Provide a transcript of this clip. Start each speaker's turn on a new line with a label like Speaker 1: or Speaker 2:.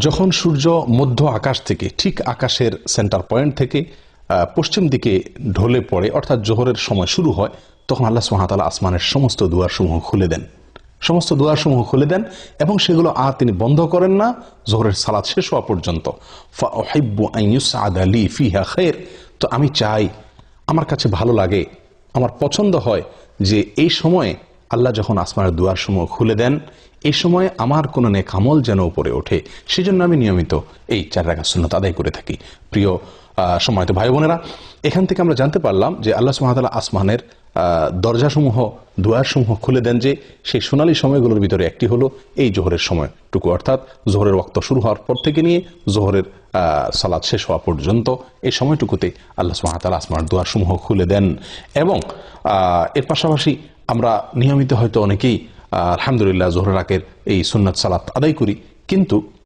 Speaker 1: যখন সূর্য মধ্য আকাশ থেকে, ঠিক আকাশের সেন্টার পয়েন্ট থেকে পশ্চিম দিকে ঢলে পড়ে, অর্থাৎ জোহরের সময় শুরু হয়, তখন আল্লাহ সুহাতালা আসমানের সমস্ত দুয়ারসমূহ খুলে দেন। সমস্ত দুয়ারসমূহ খুলে দেন এবং সেগুলো আর তিনি বন্ধ করেন না, জোহরের সালাদ শেষ হওয়া পর্যন্ত। খায়র তো আমি চাই, আমার কাছে ভালো লাগে, আমার পছন্দ হয় যে এই সময়ে আল্লাহ যখন আসমানের দুয়ার দুয়ারসমূহ খুলে দেন, এই সময় আমার কোনো নেক আমল যেন উপরে ওঠে। সেজন্য আমি নিয়মিত এই চার রাখা সুন্নত আদায় করে থাকি। প্রিয় সম্মানিত ভাই বোনেরা, এখান থেকে আমরা জানতে পারলাম যে আল্লাহ সুহামতাল্লাহ আসমানের দরজাসমূহ, দুয়ারসমূহ খুলে দেন যে সেই সোনালি সময়গুলোর ভিতরে একটি হলো এই জোহরের সময়টুকু। অর্থাৎ জোহরের ওক্ত শুরু হওয়ার পর থেকে নিয়ে জোহরের সালাদ শেষ হওয়া পর্যন্ত এই সময়টুকুতে আল্লাহ সুহামতাল আসমার দুয়ারসমূহ খুলে দেন এবং এর পাশাপাশি আমরা নিয়মিত হয়তো অনেকেই আলহামদুলিল্লাহ জোহরাকের রাকের এই সুন্নাত সালাত আদায় করি। কিন্তু